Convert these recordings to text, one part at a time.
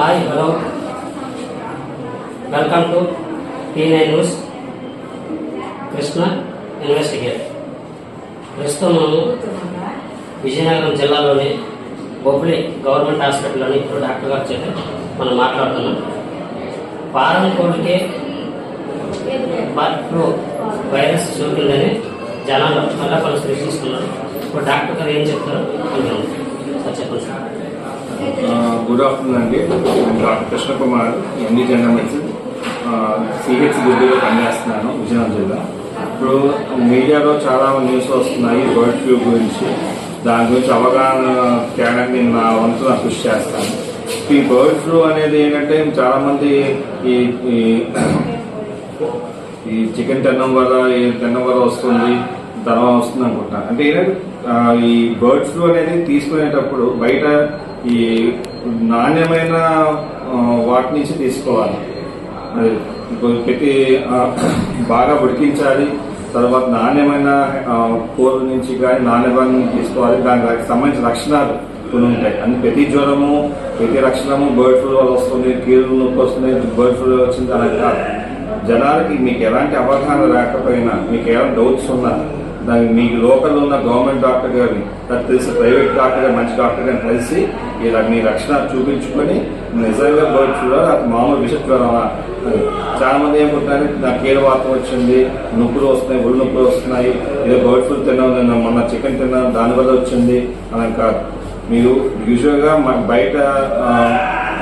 Hi hello welcome to T nine news Krishna investigate ప్రస్తుతం మనము విజయనగరం జిల్లాలోని బొబ్బిలి గవర్నమెంట్ హాస్పిటల్లోని ఇప్పుడు డాక్టర్ గారు చెప్పి మనం మాట్లాడుతున్నాం. పారం కోడికి బర్డ్ ఫ్లూ వైరస్ సోకిందని జనాలు మళ్ళా పలు సృష్టిస్తున్నారు ఇప్పుడు డాక్టర్ గారు ఏం చెప్తారో అనుకున్నాం సార్ చెప్పండి సార్. గుడ్ ఆఫ్టర్నూన్ అండి. నేను doctor Krishna Kumar MD general medicine CH గుడ్డులో పనిచేస్తున్నాను విజయనగరం జిల్లా ఇప్పుడు మీడియాలో చాలా న్యూస్ వస్తున్నాయి బర్డ్ ఫ్లూ గురించి. దాని గురించి అవగాహన తేడానికి నేను నా వంతు నా కృషి చేస్తాను. ఈ బర్డ్ ఫ్లూ అనేది ఏంటంటే చాలామంది ఈ ఈ- ఈ చికెన్ తినడం వల్ల ఈ తినడం వల్ల వస్తుంది తర్వాత వస్తుంది అనుకుంటాను అంటే ఏంటంటే ఈ బర్డ్ ఫ్లూ అనేది తీసుకునేటప్పుడు బయట ఈ నాణ్యమైన వాటి నుంచి తీసుకోవాలి. అది ప్రతి బాగా ఉడికించాలి తర్వాత నాణ్యమైన ఆ, కూర నుంచి కానీ నాణ్యమైన తీసుకోవాలి. దానికి సంబంధించిన లక్షణాలు కొన్ని ఉంటాయి. అన్ని ప్రతి జ్వరము ప్రతి లక్షణము బర్డ్ ఫ్లూ వల్ల వస్తుంది కీళ్ళు నొప్పి వస్తుంది బర్డ్ ఫ్లూ వచ్చింది అలా కాదు. జనాలకి మీకు ఎలాంటి అవగాహన లేకపోయినా మీకు ఏమైనా డౌట్స్ ఉన్నా దానికి మీకు లోకల్ ఉన్న గవర్నమెంట్ డాక్టర్ గారిని తెలిసి ప్రైవేట్ డాక్టర్ గారు మంచి డాక్టర్ గారిని కలిసి మీ రక్షణ చూపించుకొని నిజంగా బర్డ్ ఫ్లూ అది మామూలు విష చాలా మంది ఏమంటారు నాకు ఏడు వాతం వచ్చింది నొప్పులు వస్తున్నాయి ఒళ్ళు నొప్పులు వస్తున్నాయి ఏదో బర్డ్ ఫ్లూ తిన్నాం నేను మొన్న చికెన్ తిన్నాను దానివల్ల వచ్చింది అని కాదు. మీరు యూజువల్గా మాకు బయట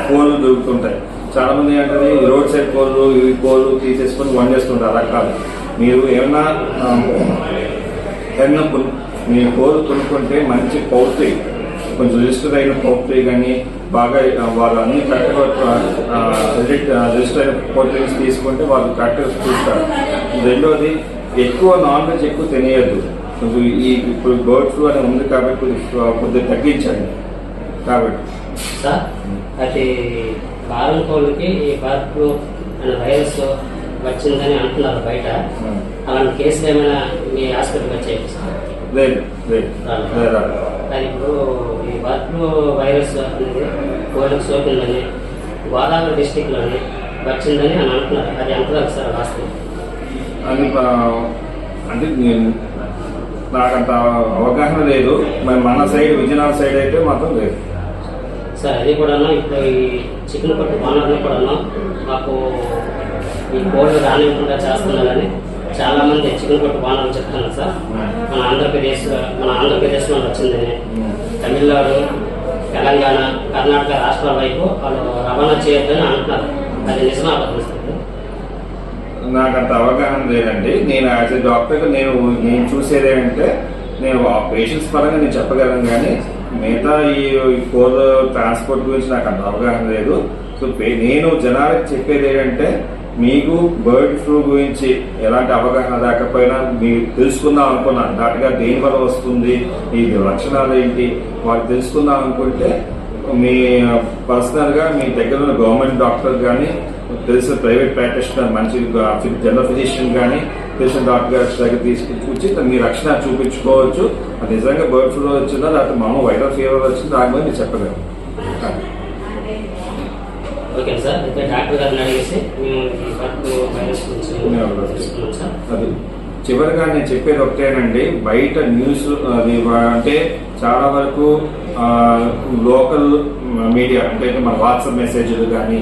కోళ్ళు దొరుకుతుంటాయి. చాలా మంది ఏంటంటే రోడ్ సైడ్ కోళ్ళు ఈ కోళ్ళు తీసేసుకొని వండేస్తుంటారు అలా కాదు. మీరు ఏమైనా ఆ, ఏమైనా మీ కోళ్ళు కొనుక్కుంటే మంచి పౌల్ట్రీ కొంచెం రిజిస్టర్ అయిన పౌల్ట్రీ కానీ బాగా వాళ్ళు అన్ని కరెక్ట్గా రిజిస్టర్ అయిన పౌల్ట్రీస్ తీసుకుంటే వాళ్ళు కరెక్ట్గా చూస్తారు. రెండోది ఎక్కువ నాన్ వెజ్ ఎక్కువ తినేయద్దు. కొంచెం ఈ ఇప్పుడు బర్డ్ ఫ్లూ అని ఉంది కాబట్టి కొద్దిగా తగ్గించండి. కాబట్టి. సార్ అది పారం కోళ్ళకి ఈ బర్డ్ ఫ్లూ అనే వైరస్ వచ్చిందని అంటున్నారు బయట. అలాంటి కేసులు ఏమైనా మీ హాస్పిటల్కి వచ్చాయి సార్? లేదు లేదు. కానీ ఇప్పుడు ఈ బర్డ్ ఫ్లూ వైరస్ అనేది కోళ్ళకి సోకిందని గోదావరి డిస్టిక్లోని వచ్చిందని అని అంటున్నారు అది అంటున్నారు సార్ వాస్తవం. ఆ, అంటే నేను నాకంత అవగాహన లేదు. మరి మన సైడ్ విజయనగరం సైడ్ అయితే మాత్రం లేదు. సార్ అది కూడాను ఇప్పుడు ఈ చికెన్ కొట్టు ఓనర్ని కూడాను మాకు ఈ కోళ్ళు రానివ్వకుండా చేస్తున్నారని చాలా మంది చికెన్ కొట్టు ఓనర్లు చెప్తున్నారు సార్. మన ఆంధ్రప్రదేశ్ మన ఆంధ్రప్రదేశ్లో వచ్చిందని తమిళనాడు తెలంగాణ కర్ణాటక రాష్ట్రాల వైపు వాళ్ళు రవాణా చేయొద్దని అంటున్నారు. అది నిజమా నాకు అంత అవగాహన లేదండి. నేను యాజ్ ఎ డాక్టర్ నేను నేను చూసేది ఏంటంటే నేను ఆ పేషెంట్స్ పరంగా నేను చెప్పగలను కానీ మిగతా ఈ కోర్ ట్రాన్స్పోర్ట్ గురించి నాకు అంత అవగాహన లేదు. సో నేను జనాలకు చెప్పేది ఏంటంటే మీకు బర్డ్ ఫ్లూ గురించి ఎలాంటి అవగాహన లేకపోయినా మీరు తెలుసుకుందాం అనుకున్నాను. దాటిగా దేని వల్ల వస్తుంది ఈ లక్షణాలు ఏంటి వారు తెలుసుకుందాం అనుకుంటే మీ పర్సనల్గా మీ దగ్గర ఉన్న గవర్నమెంట్ డాక్టర్ కానీ తెలిసిన ప్రైవేట్ ప్రాక్టీషనర్ మంచి జనరల్ ఫిజిషియన్ కానీ తెలిసిన డాక్టర్ గారి దగ్గర తీసుకొచ్చి మీ రక్షణ చూపించుకోవచ్చు. అది నిజంగా బర్డ్ ఫ్లూ వచ్చిందా లేకపోతే మామూలు వైరల్ ఫీవర్ వచ్చిందా దాని గురించి మీరు చెప్పగలరు ఓకే సార్ అయితే డాక్టర్ గారిని అడిగేసి మేము ఈ సార్. అది చివరిగా నేను చెప్పేది ఒకటేనండి బయట న్యూస్ అంటే చాలా వరకు లోకల్ మీడియా అంటే మన వాట్సాప్ మెసేజ్లు కానీ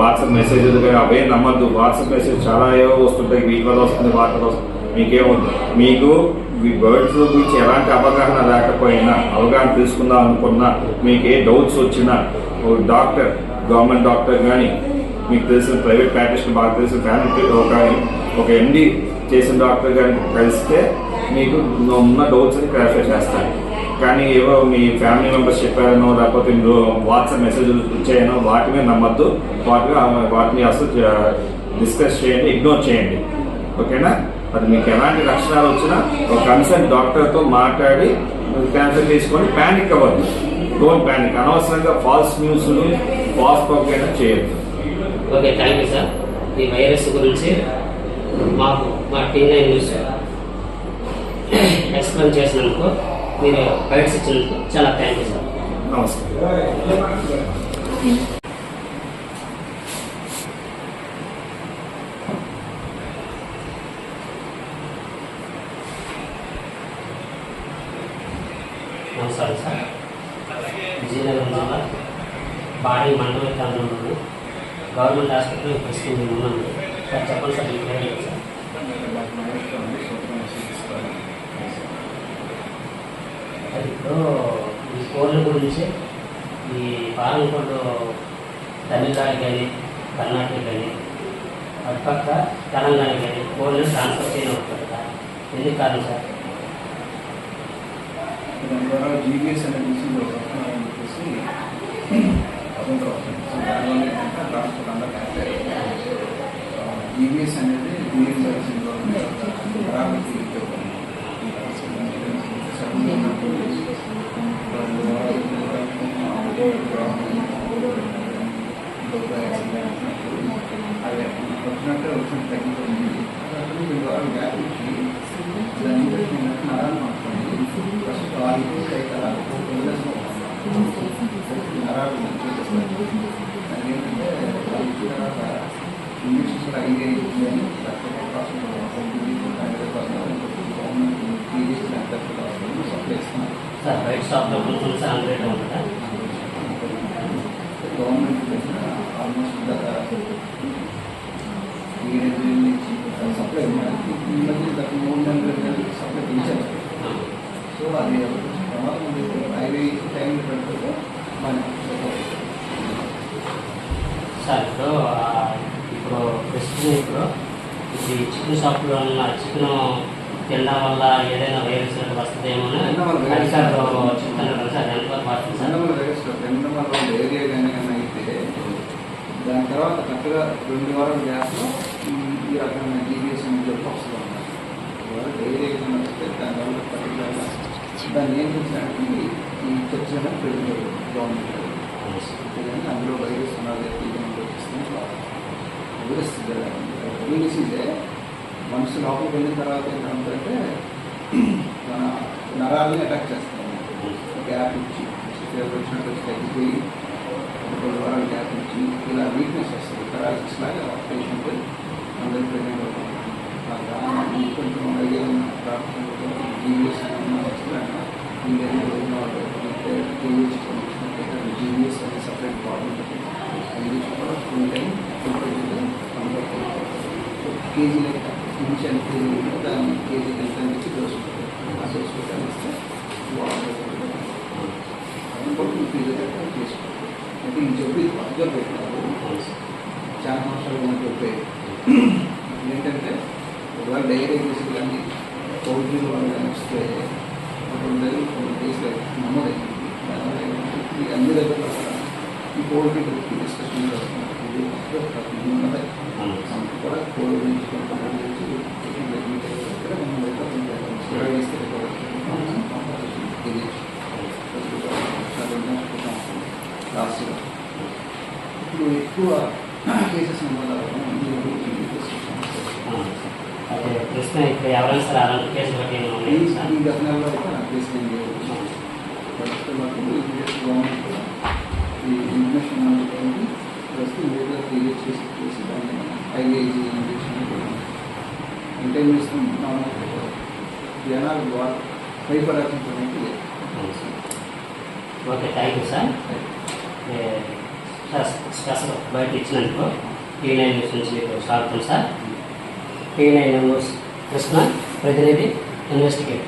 వాట్సాప్ మెసేజ్లు కానీ అవే నమ్మద్దు. వాట్సాప్ మెసేజ్ చాలా ఏవో వస్తుంటాయి వీటి వల్ల వస్తుంది వల్ల వస్తుంది. మీకేముంది? మీకు ఈ బర్డ్ ఫ్లూ గురించి ఎలాంటి అవగాహన లేకపోయినా అవగాహన తీసుకుందాం అనుకున్నా మీకు ఏ డౌట్స్ వచ్చినా డాక్టర్ గవర్నమెంట్ డాక్టర్ కానీ మీకు తెలిసిన ప్రైవేట్ ప్రాక్టీషనర్ బాగా తెలిసిన ఫ్యామిలీ ఒక ఒక ఎండి చేసిన డాక్టర్ గారిని కలిస్తే మీకు ఉన్న డౌట్స్ అని క్లారిఫై చేస్తారు. కానీ ఏవో మీ ఫ్యామిలీ మెంబర్స్ చెప్పారనో లేకపోతే మీరు వాట్సాప్ మెసేజ్లు వచ్చాయనో వాటి మీద నమ్మద్దు. వాటి వాటిని అసలు డిస్కస్ చేయండి ఇగ్నోర్ చేయండి. ఓకేనా? అది మీకు ఎలాంటి లక్షణాలు వచ్చినా ఒక కన్సర్న్ డాక్టర్తో మాట్లాడి క్యాన్సర్ తీసుకొని ప్యానిక్ అవ్వద్దు. డోంట్ ప్యానిక్ అనవసరంగా ఫాల్స్ న్యూస్లు ఫాల్స్ ప్రోగ్రామ్ చేయొద్దు. ఓకే థ్యాంక్ యూ సార్ ఈ వైరస్ గురించి మాకు మా టీ నైన్ న్యూస్ ఎక్స్ప్లెయిన్ చేసినందుకు మీరు ఇచ్చినందుకు చాలా థ్యాంక్ యూ సార్ నమస్కారం సార్ విజయనగరం జిల్లా బాడీ మండల కేంద్రంలోని గవర్నమెంట్ హాస్పిటల్ ప్రస్తుతం మేము ఉన్నాను సార్ చెప్పండి సార్ మీకు పేరు సార్ అది ఇప్పుడు ఈ కోళ్ళ గురించి ఈ పాలన కోళ్ళు తమిళనాడు కానీ కర్ణాటక కానీ అటుపక్క తెలంగాణ కానీ కోళ్ళు ట్రాన్స్ఫర్ చేయడం కదా. ఎందుకు కారణం సార్? దాని ద్వారా జీబీఎస్ అనే డిసీజ్ వస్తుందని చెప్పేసి అర్థం కావచ్చు దానివల్ల ఏంటంటే ట్రాన్స్పోర్ట్ అంతా కనెక్ట్ జీబీఎస్ అనేది గ్రీన్ బర్డ్ సిండ్రోమ్ ఖరాబ్ అదే వచ్చినట్టే వచ్చిన తగ్గిపోయింది దీని ద్వారా గ్యాప్ ఇచ్చి దాని గురించి నరాలు మాట్లాడి ఫస్ట్ ఆయిల్ కైతల నరాలు అది ఏంటంటే వాళ్ళు ఇచ్చిన తర్వాత ఇంజక్షన్స్ కూడా ఐదు అయిందని సప్లై ఇస్తున్నారు సార్ బయట షాప్లో కొంచెం సార్ హండ్రెడ్ ఉంటుందా గవర్నమెంట్ ఆల్మోస్ట్ గత ఏడు నుంచి సప్లై ఈ మధ్య గత మూడు నెలలు సప్లై పెంచారు సో అది ప్రమాదం ఉంది ఐదు టైం పెడితే మన సార్ ఇప్పుడు ఆ, ఇప్పుడు ప్రస్తుతం ఇప్పుడు. ఈ చికెన్ షాప్లో ఉన్న చికెన్ తినడం వల్ల ఏదైనా వైరస్ వస్తుందేమో వల్ల అధికారులు చెప్తున్నారు సార్ ఎంతవరకు వాడుతుంది సార్. దాని తర్వాత కరెక్ట్గా రెండు వారాల గ్యాప్లో ఈ రకమైన జీబీఎస్ అని చెప్పి వస్తుంది ఏరియా ఏమైనా వస్తే దానివల్ల పర్టికులర్గా దాన్ని నియంత్రించడానికి ఈ చర్చ అనేది గవర్నమెంట్ అందులో వైరస్ ఉన్నది వైరస్ డిసీజే మనసు లోపలికి వెళ్ళిన తర్వాత ఏంటంటే మన నరాలని అటాక్ చేస్తాం. గ్యాప్ ఇచ్చి ఫీవర్ వచ్చినట్టు తగ్గిపోయి కొన్ని వారాలు గ్యాప్ ఇచ్చి ఇలా వీక్నెస్ వస్తుంది. పెరాలిసిస్ లాగా పేషెంట్ అందరూ ప్రెగ్నెంట్ అవుతుంది కొంచెం ఐడియా ఉన్న డాక్టర్ జీవీఎస్ వస్తుందంటే అనే సపరేట్ బాడీ ఉంటుంది. అది కూడా ఫుల్ టైం కేజీ లెక్క ఇనిషియల్ కేజీ ఉంటే దాన్ని కేజీ లెక్క నుంచి డోస్ ఆ డోస్ ఇస్తే ఇంకొకటి ఫీజు లెక్క చేసుకోవాలి అంటే ఈ చెప్పి అబ్జర్వ్ పెట్టినారు చాలా సంవత్సరాలు ఉన్న జబ్బే. ఏంటంటే ఒకవేళ డైరీ కేసులు కానీ పౌల్ట్రీలు వాళ్ళు కానీ వస్తే అప్పుడు కొన్ని కేసులు నమోదైంది అన్ని దగ్గర ఈ పౌల్ట్రీ డిస్కషన్ జరుగుతుంది ఉన్నది మనకు కూడా కోవిడ్ నుంచి కొంతమంది నుంచి ఇక్కడ మనం దగ్గర వేస్తే లాస్ట్ ఇప్పుడు ఎక్కువ కేసెస్ వల్ల అదే ప్రశ్న ఇప్పుడు ఎవరైనా సరే అలాంటి కేసులు బట్టి ఏమైనా ఉన్నాయి సార్ ఈ గత నెలలో అయితే నాకు కేసు ఏం లేదు ప్రస్తుతం మాకు ఈ కేసు గవర్నమెంట్ కూడా ఈ ఇన్ఫర్మేషన్ అనేది ప్రస్తుతం ఇమీడియట్గా క్లియర్ చేసి చేసి దాన్ని ఐఏజీ ఇంజక్షన్ అంటే జనాలు భయపడాల్సిన okay thank you sir sir special బయట ఇచ్చినందుకు టీ నైన్ న్యూస్ నుంచి మీకు స్వాగతం సార్ టీ నైన్ న్యూస్ ప్రశ్న ప్రతినిధి ఇన్వెస్టిగేట్